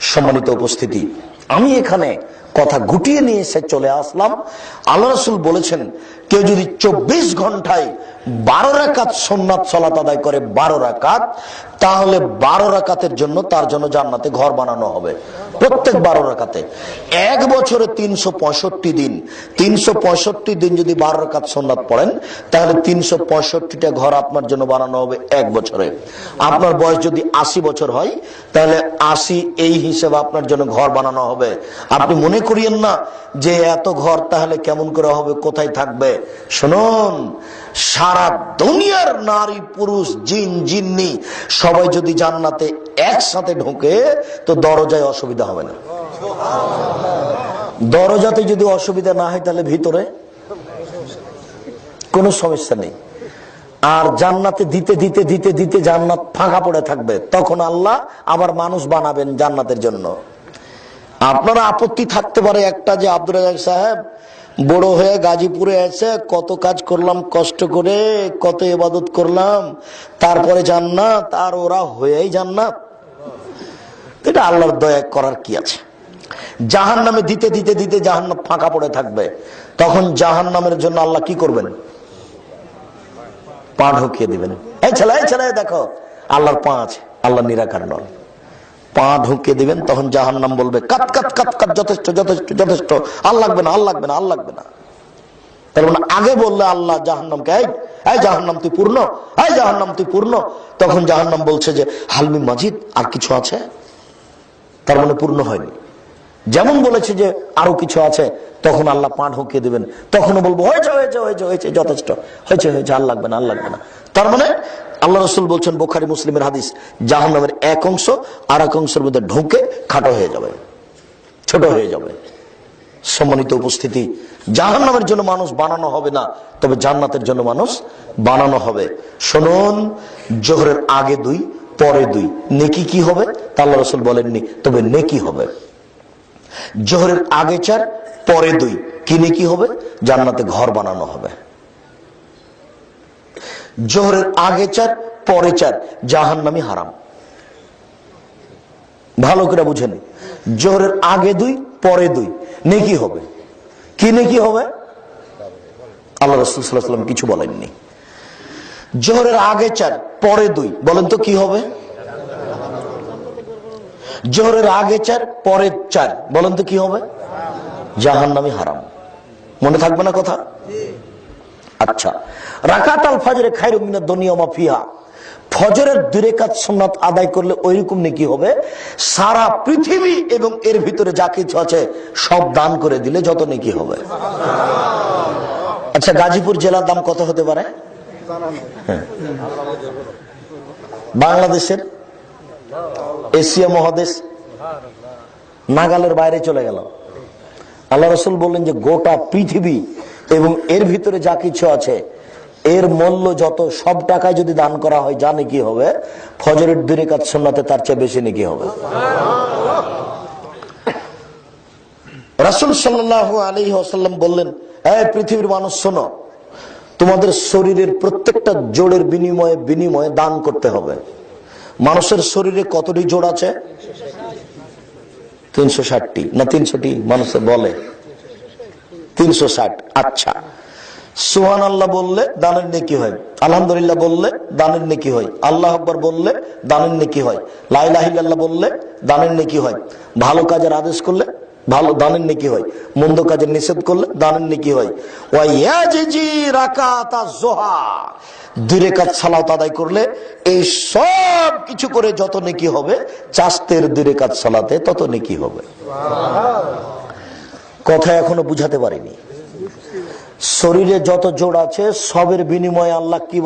সম্মানিত উপস্থিতি আমি এখানে কথা গুটিয়ে নিয়ে এসে চলে আসলাম। আল্লাহ রসুল বলেছেন, কেউ যদি চব্বিশ ঘন্টায় বারো রাকাত সোননাথ সলাত আদায় করে বারো রাকাত, তাহলে বারো রাকাতের জন্য তার জন্য জান্নাতে ঘর বানানো হবে। প্রত্যেক বারো রাকাতে। এক বছরে তিনশো পঁয়ষট্টি দিন। তিনশো পঁয়ষট্টি দিন যদি বারো রাকাত সোননাথ পড়েন, তাহলে তিনশো পঁয়ষট্টিটা ঘর আপনার জন্য বানানো হবে এক বছরে। আপনার বয়স যদি আশি বছর হয়, তাহলে আশি এই হিসেবে আপনার জন্য ঘর বানানো হবে। আপনি মনে করিয়েন না। যে এত ঘর, তাহলে কেমন করে হবে, কোথায় থাকবে? শুনুন, সারা দুনিয়ার নারী, পুরুষ, জিন, জিন্নি, সবাই যদি জান্নাতে একসাথে ঢোকে, তো দরজায় অসুবিধা হবে না। দরজাতে যদি অসুবিধা না হয়, তাহলে ভিতরে কোনো সমস্যা নেই। আর জান্নাতে দিতে দিতে দিতে দিতে জান্নাত ফাঁকা পড়ে থাকবে। তখন আল্লাহ আবার মানুষ বানাবেন জান্নাতের জন্য। আপনারা আপত্তি থাকতে পারে একটা যে আব্দুল রাজাক সাহেব বড় হয়ে গাজীপুরে এসে কত কাজ করলাম, কষ্ট করে কত ইবাদত করলাম, তারপরে জান্নাত আর ওরা হয়েই জান্নাত। এটা আল্লাহর দয়া করার কি আছে? জাহান নামে দিতে দিতে দিতে জাহান ফাঁকা পড়ে থাকবে। তখন জাহান নামের জন্য আল্লাহ কি করবেন? পা ঢুকিয়ে দিবেন। এই ছেলে এই ছেলে, দেখো, আল্লাহর পা আছে আল্লাহ নিরাকার নয় পা ঢুকিয়ে দিবেন, তখন জাহান নাম বলবে কাত কাত কাত কাত যথেষ্ট যথেষ্ট যথেষ্ট, আর লাগবে না, আর লাগবে না, আর লাগবে না। তার মানে আগে বললে আল্লাহ জাহান্নামকে, এই এই জাহান্নাম তুই পূর্ণ, এই জাহান্নাম তুই পূর্ণ। তখন জাহান্নাম বলছে যে হালমি মাজিদ, আর কিছু আছে? তার মানে পূর্ণ হয়নি। যেমন বলেছে যে, আরও কিছু আছে। তখন আল্লাহ পা ঢুকিয়ে দিবেন। তখনও বলব, হয়েছে হয়েছে হয়েছে হয়েছে, যথেষ্ট, হয়েছে হয়েছে, আর লাগবে না, আর লাগবে না। তার মানে আল্লাহ রসুল বলছেন বোখারি, মুসলিমের হাদিস জাহান নামের এক অংশ আর এক অংশের মধ্যে ঢুকে খাটো হয়ে যাবে, ছোট হয়ে যাবে। সম্মানিত উপস্থিতি জাহান নামের জন্য মানুষ বানানো হবে না, তবে জান্নাতের জন্য মানুষ বানানো হবে। শুনুন, জোহরের আগে দুই, পরে দুই, নেকি কি হবে? তা আল্লাহ রসুল বলেননি, তবে নেকি হবে। জোহরের আগে চার, পরে দুই, কি নেকি হবে? জান্নাতে ঘর বানানো হবে। জোহরের আগে চার পরে চার জাহান নামি হারাম। ভালো করে বুঝেন জোহরের আগে দুই, পরে দুই। নেকি হবে। কি নেকি হবে? আল্লাহ রসুলাম কিছু বলেননি। জোহরের আগে চার পরে দুই। বলেন তো কি হবে? জোহরের আগে চার পরে চার বলেন তো কি হবে? জাহান নামি হারাম। মনে থাকবে না কথা? আচ্ছা রাকাত আল ফাজরে খাইরু মিনাদ দুনিয়া মা ফিহা। ফজরের দূরে কাজ সোনাত আদায় করলে ওইরকম নাকি হবে? সারা পৃথিবী এবং এর ভিতরে যা কিছু আছে, সব দান করে দিলে যত নাকি হবে। আচ্ছা গাজীপুর জেলার দাম কত হতে পারে? হ্যাঁ। বাংলাদেশের এশিয়া মহাদেশ, নাগালের বাইরে চলে গেল। আল্লাহ রসুল বললেন যে গোটা পৃথিবী এবং এর ভিতরে যা কিছু আছে, এর মূল্য যত, সব টাকায় যদি দান করা হয় জানে কি হবে, ফজরের দূরে কাজ সোনাতে তার চেয়ে বেশি নাকি হবে। রাসুল সাল্লাহ আলী আসাল্লাম বললেন হ্যাঁ পৃথিবীর মানুষ, শোনো, তোমাদের শরীরের প্রত্যেকটা জোড়ের বিনিময়ে বিনিময়ে দান করতে হবে। মানুষের শরীরে কতটি জোড় আছে? তিনশো ষাটটি না তিনশোটি? মানুষের বলে। তিনশো ষাট। আচ্ছা। সুহান আল্লাহ বললে দানের নেকি হয়। আলহামদুলিল্লাহ বললে দানের নেকি হয়। আল্লাহ আকবর বললে দানের নেকি হয়। লাইলাহিল্লাহ বললে দানের নেকি হয়। ভালো কাজের আদেশ করলে ভালো দানের নেকি হয়। মন্দ কাজের নিষেধ করলে দানের নেকি হয়। দূরে কাজ সালাত আদায় করলে এই সব কিছু করে যত নেকি হবে চাস্তের দূরে কাজ সালাতে তত নেকি হবে। কথা এখনও বুঝাতে পারিনি। শরীরে যত জোর আছে সবের বিনিময়ে আল্লাহ কি